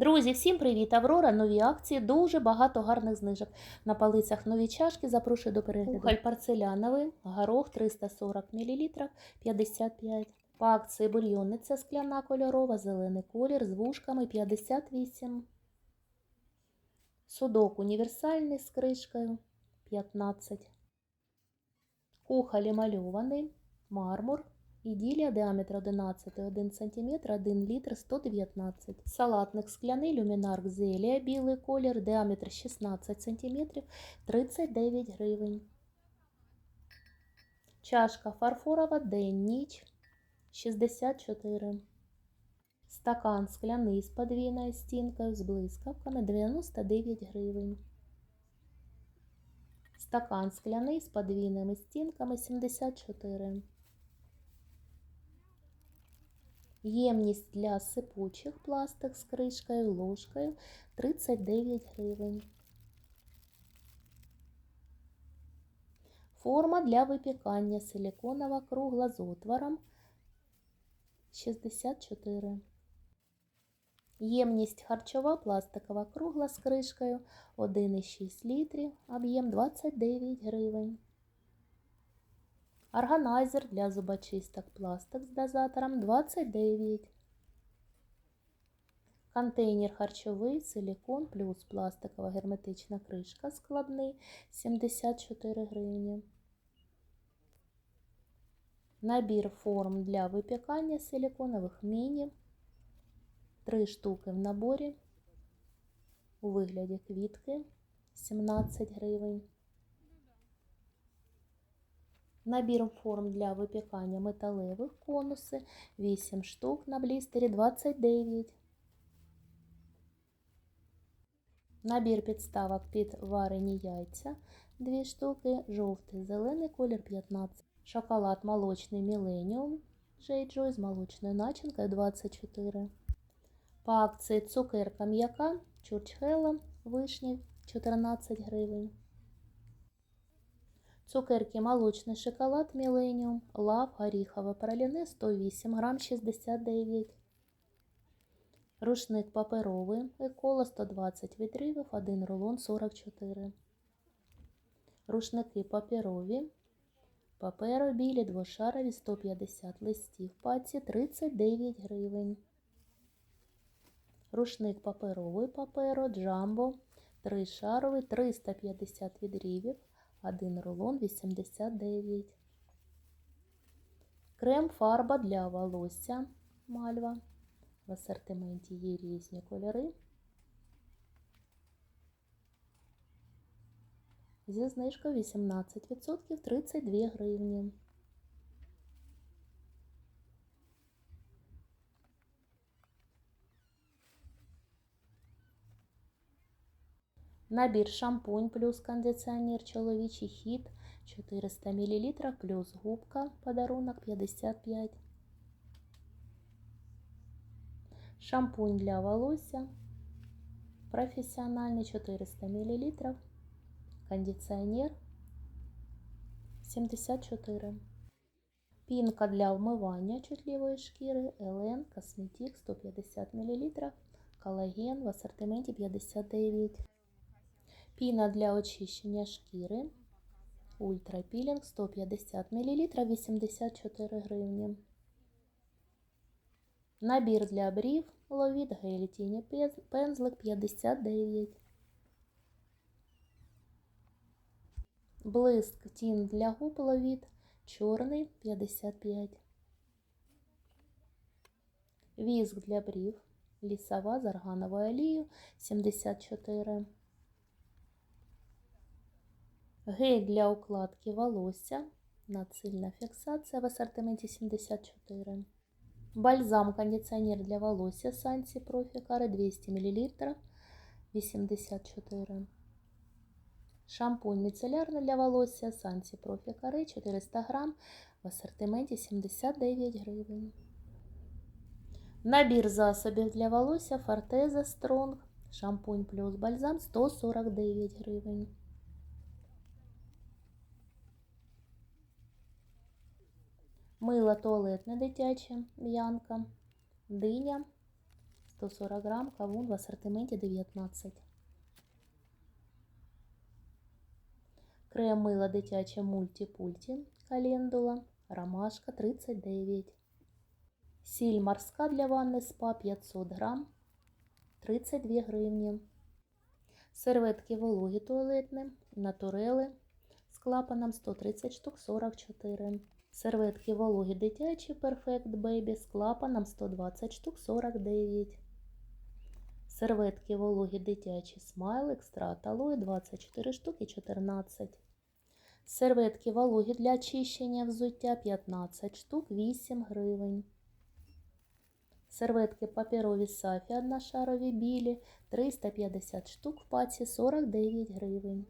Друзі, всім привіт! Аврора, нові акції, дуже багато гарних знижок. На полицях нові чашки, запрошую до перегляду. Кухоль порцеляновий, горох 340 мл, 55. По акції бульйонниця скляна кольорова, зелений колір з вушками 58. Судок універсальний з кришкою 15. Кухоль емальований, мармур. Іділія діаметр 11 1 см 1 літр 119 Салатник скляний люмінарк зелія білий колір, діаметр 16 см 39 гривень. Чашка фарфорова день ніч 64 Стакан скляний з подвійною стінкою з блискавками 99 гривень. Стакан скляний з подвійними стінками 74 Ємність для сипучих пластик з кришкою, ложкою 39 гривень. Форма для випікання силіконова кругла з отвором 64. Ємність харчова пластикова кругла з кришкою 1,6 літрів, об'єм 29 гривень. Органайзер для зубочисток пластик з дозатором 29. Контейнер харчовий, силікон плюс пластикова герметична кришка складний 74 гривні. Набір форм для випікання силіконових міні. 3 штуки в наборі у вигляді квітки 17 гривень. Набір форм для випікання металевих конуси 8 штук на блістері 29. Набір підставок під варені яйця 2 штуки, жовтий зелений колір 15. Шоколад молочний Millennium Джей з молочною начинкою 24. По акції цукерка м'яка Чурчхела вишня 14 гривень. Цукерки молочний шоколад Millennium, лав горіхове праліне 108 грам 69. Рушник паперовий еколо 120 відривів, 1 рулон 44. Рушники паперові. Паперо білі двошарові 150 листів. Паці 39 гривень. Рушник паперовий паперо джамбо 3 шаровий 350 відрівів. 1 рулон 89. Крем фарба для волосся мальва. В асортименті є різні кольори. Зі знижкою 18% 32 гривні. Набір шампунь плюс кондиціонер чоловічий хід 400 мл плюс губка подарунок 55. Шампунь для волосся професіональний 400 мл. Кондиціонер 74. Пінка для вмивання чутливої шкіри Елен Косметик 150 мл. Колаген в асортименті 59. Піна для очищення шкіри. Ультрапілінг 150 мл 84 гривні. Набір для брів ловіт гель тіні пензлик 59. Блиск тін для губ ловіт чорний 55. Віск для брів. Лісова з аргановою олією 74. Гель для укладки волосся. Надсильна фіксація в асортименті 74. Бальзам кондиціонер для волосся Сансі Профі Кари 200 мл 84. Шампунь міцелярний для волосся Сансі Профі Кари 400 грам в асортименті 79 гривень. Набір засобів для волосся Фортеза Стронг. Шампунь плюс бальзам 149 гривень. Мило туалетне дитяче, Б'янка, диня 140 грам, кавун в асортименті 19. Крем мила дитяче мультипульті календула, ромашка 39. Сіль морська для ванни спа 500 грам, 32 гривні. Серветки вологі туалетні, натурели з клапаном 130 штук 44. Серветки вологі дитячі Perfect Baby з клапаном 120 штук 49. Серветки вологі дитячі Smile Extra Алоє 24 штуки 14. Серветки вологі для очищення взуття 15 штук 8 гривень. Серветки паперові сафі одношарові білі 350 штук в паці 49 гривень.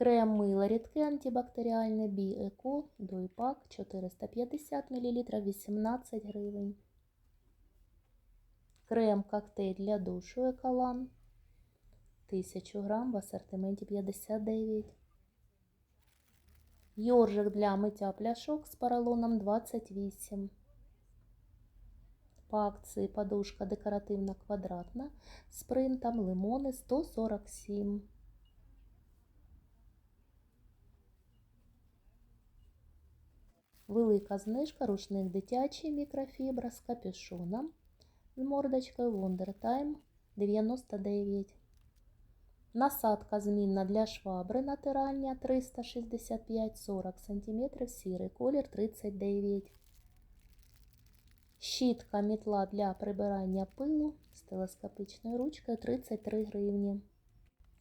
Крем мило рідке антибактеріальне Бі-Еко Дойпак 450 мл 18 гривень. Крем коктейль для душу Еколан 1000 грам в асортименті 59. Йоржик для миття пляшок з поролоном 28. По акції подушка декоративна квадратна з принтом лимони 147. Велика знижка рушник дитячий мікрофібра з капюшоном з мордочкою Wonder Time 99. Насадка змінна для швабри натиральня 365-40 см, сірий колір 39. Щітка мітла для прибирання пилу з телескопичною ручкою 33 гривні.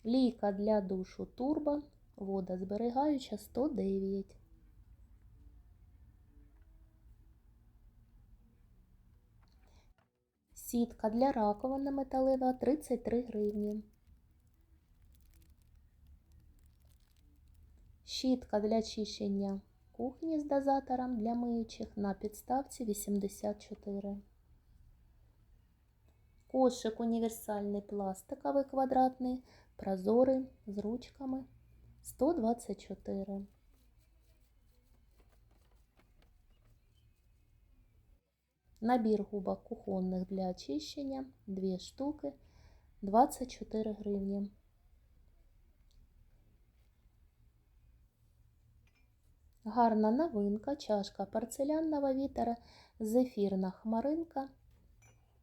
Лійка для душу турбо, водозберігаюча 109. Сітка для раковини металева 33 гривні. Щітка для чищення кухні з дозатором для миючих на підставці 84. Кошик універсальний пластиковий квадратний, прозорий з ручками 124. Набір губок кухонних для очищення 2 штуки 24 гривні. Гарна новинка, чашка порцелянного вітера, зефірна хмаринка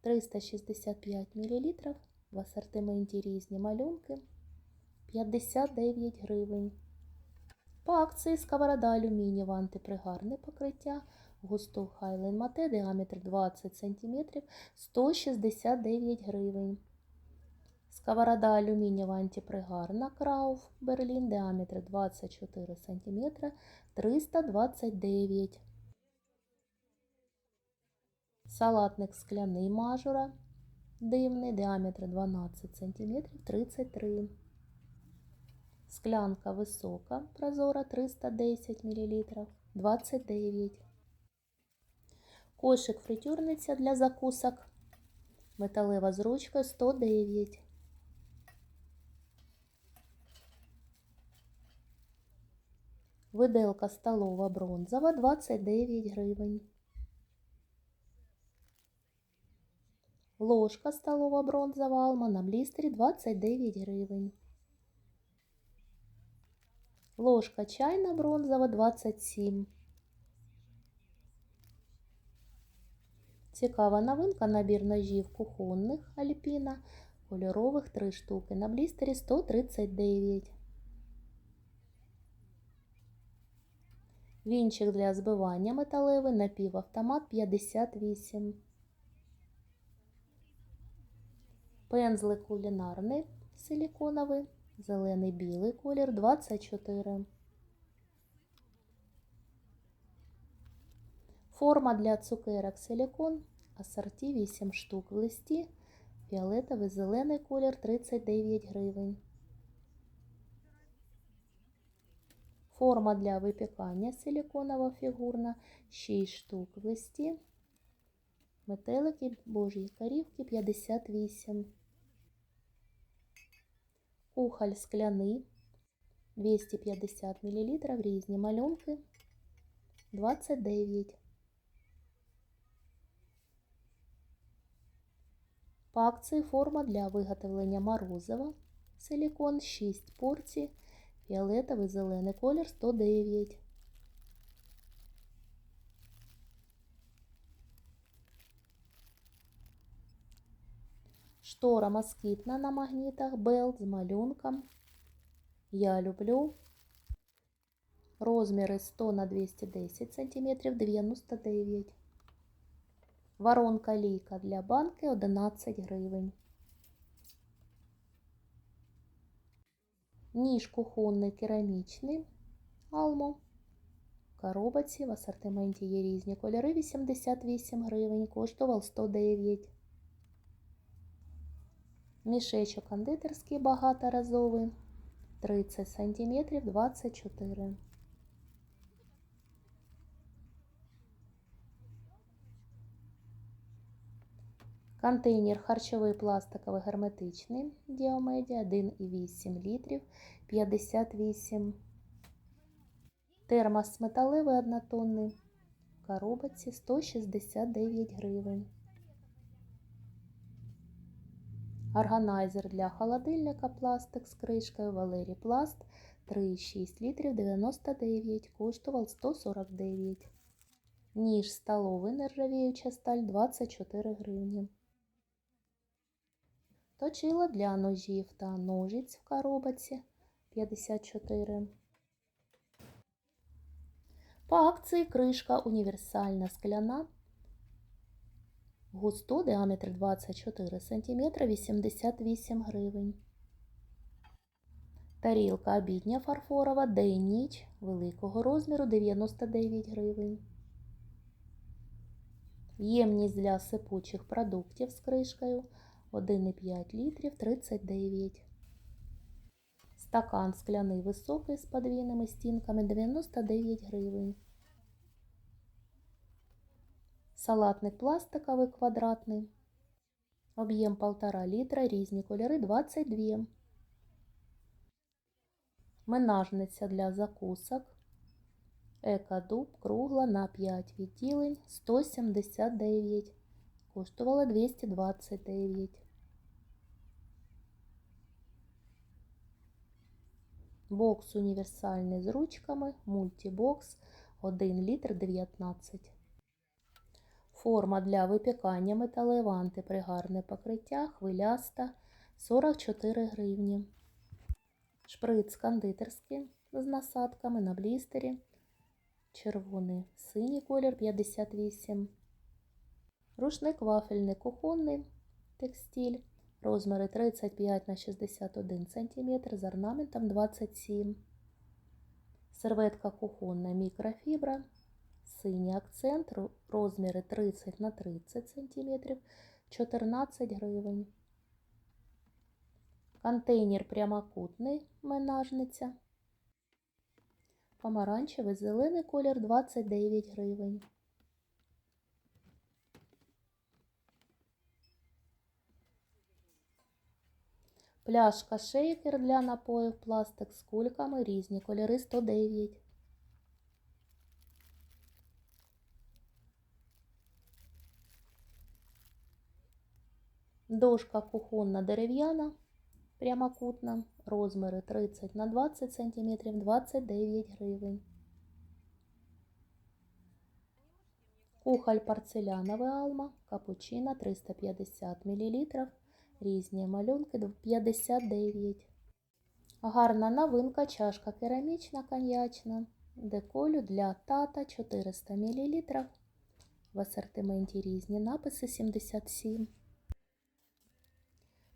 365 мл. В асортименті різні малюнки 59 гривень. По акції сковорода алюмінієва антипригарне покриття густу Highland Mate, діаметр 20 см 169 гривень. Сковорода алюмінієва антипригарна Крауф Берлін, діаметр 24 см 329. Салатник скляний мажура дивний, діаметр 12 см 33. Склянка висока, прозора 310 мл 29. Кошик фритюрниця для закусок. Металева з ручкою 109. Виделка столова бронзова 29 гривень. Ложка столова бронзова алма на блістері 29 гривень. Ложка чайна бронзова 27. Цікава новинка набір ножів кухонних Альпіна, кольорових 3 штуки. На блістері 139. Вінчик для збивання металевий, напівавтомат 58. Пензлик кулінарний силіконовий, зелений білий колір 24. Форма для цукерок силікон, асорті 8 штук в листі, фіолетовий зелений колір 39 гривень. Форма для випікання силіконова фігурна 6 штук в листі. Метелики божі корівки 58. Кухоль скляний 250 мл різні малюнки 29. По акції форма для виготовлення морозива. Силікон 6 порцій. Фіолетовий зелений колір 109. Штора москітна на магнітах Белт з малюнком. Я люблю. Розміри 100 на 210 см 99. Воронка лійка для банки 11 гривень. Ніж кухонний керамічний Алмо. В коробці в асортименті є різні кольори 88 гривень, коштував 109. Мішечок кондитерський багаторазовий 30 см 24. Контейнер харчовий пластиковий герметичний Діомеді 1,8 літрів 58. Термос металевий однотонний. В коробці 169 гривень. Органайзер для холодильника пластик з кришкою Валері Пласт 3,6 літрів 99, коштував 149. Ніж столовий нержавіюча сталь 24 гривні. Точило для ножів та ножиць в коробці 54. По акції кришка універсальна скляна. Густо діаметр 24 см 88 гривень. Тарілка обідня фарфорова день-ніч великого розміру 99 гривень. Ємність для сипучих продуктів з кришкою 1,5 літрів 39. Стакан скляний високий з подвійними стінками 99 гривень. Салатник пластиковий квадратний. Об'єм 1,5 літра, різні кольори 22. Менажниця для закусок. Екодуб кругла на 5 відділень 179. Коштувала 229. Бокс універсальний з ручками, мультибокс 1 літр 19. Форма для випікання металева антипригарне покриття, хвиляста 44 гривні. Шприц кондитерський з насадками на блістері. Червоний синій колір 58. Рушник вафельний кухонний текстиль. Розміри 35 на 61 см з орнаментом 27 Серветка кухонна мікрофібра. Синій акцент. Розміри 30 на 30 см 14 гривень. Контейнер прямокутний менажниця. Помаранчевий зелений колір 29 гривень. Пляшка шейкер для напоїв, пластик з кульками, різні кольори 109. Дошка кухонна дерев'яна, прямокутна, розміри 30 на 20 см 29 гривень. Кухоль порцеляновий алма, капучино 350 мл. Різні малюнки 59. Гарна новинка, чашка керамічна коньячна. Деколю для тата 400 мл. В асортименті різні написи 77.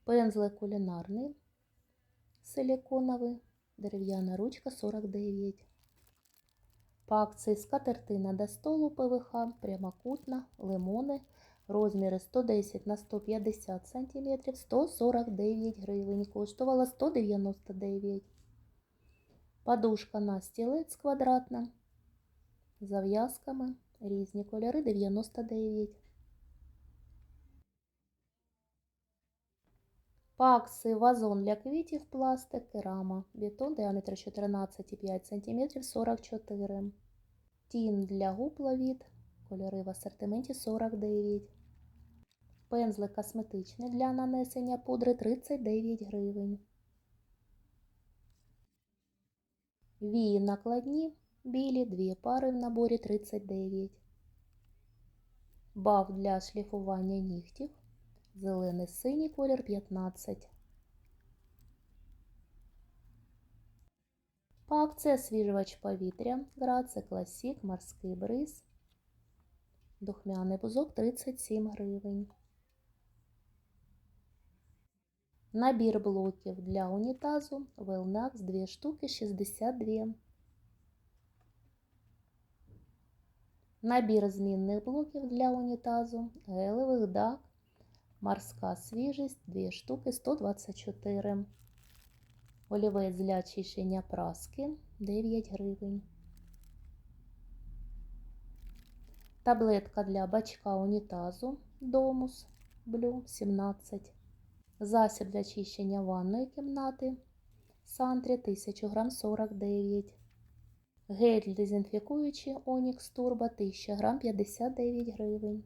Пензлик кулінарний, силіконовий, дерев'яна ручка 49. По акції скатертина до столу ПВХ, прямокутна, лимони, розміри 110 на 150 см, 149 гривень, коштувала 199. Подушка на стілець квадратна, зав'язками, різні кольори 99. По акції вазон для квітів пластик, керама, бетон, діаметр 14,5 см 44. Тін для губ Лавіт. Кольори в асортименті 49. Пензлик косметичний для нанесення пудри 39 гривень. Вії накладні білі, дві пари в наборі 39. Баф для шліфування нігтів. Зелений синій колір 15. По акції освіжувач повітря, Граце Класік, морський бриз. Духмяний бузок 37 гривень. Набір блоків для унітазу Велнакс 2 штуки 62. Набір змінних блоків для унітазу гелевих дак Морська свіжість 2 штуки 124. Олівець для очищення праски 9 гривень. Таблетка для бачка унітазу Домус Блю 17. Засіб для очищення ванної кімнати Сантрі 1000 грам 49. Гель дезінфікуючий Онікс Турбо 1000 грам 59 гривень.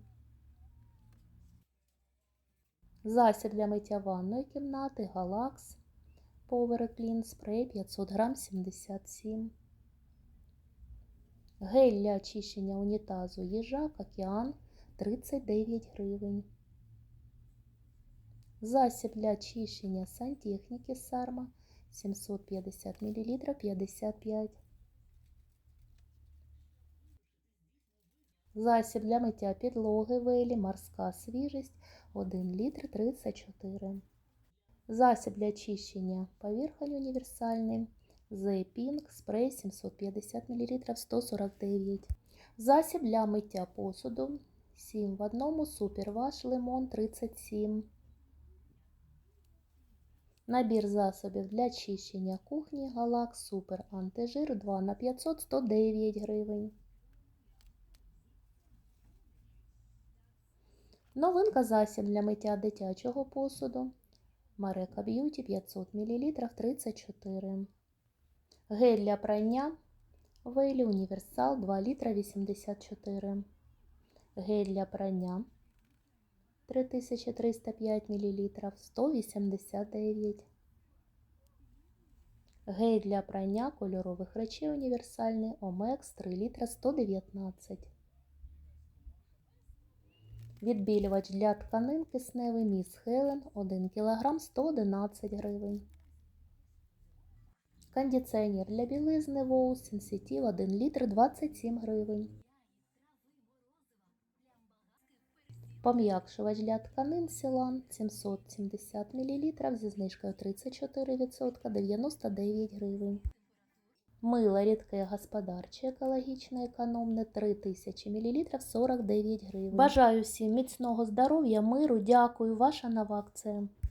Засіб для миття ванної кімнати Галакс Power Clean Spray 500 грам 77. Гель для очищення унітазу Їжак Океан 39 гривень. Засіб для очищення сантехніки Сарма 750 мл 55. Засіб для миття підлоги Велі Морська свіжість 1 літр 34. Засіб для очищення поверхонь універсальний The Pink спрей 750 мл 149. Засіб для миття посуду 7 в одному суперваш лимон 37. Набір засобів для очищення кухні Галак Супер Антижир 2 на 500 109 гривень. Новинка засіб для миття дитячого посуду. Марека Б'юті 500 мл 34. Гель для прання Вейлі Універсал 2 літра 84. Гель для прання 3305 мл 189. Гель для прання кольорових речей універсальний Омекс 3 літра 119. Відбілювач для тканин кисневий Міс Хелен 1 кг 111 гривень. Кондиціонер для білизни Воу Сенситив 1 літр 27 гривень. Пом'якшувач для тканин Сілан 770 мл зі знижкою 34% 99 гривень. Мило рідке господарче екологічне економне 3000 мл 49 гривень. Бажаю всім міцного здоров'я, миру, дякую, ваша нова акція.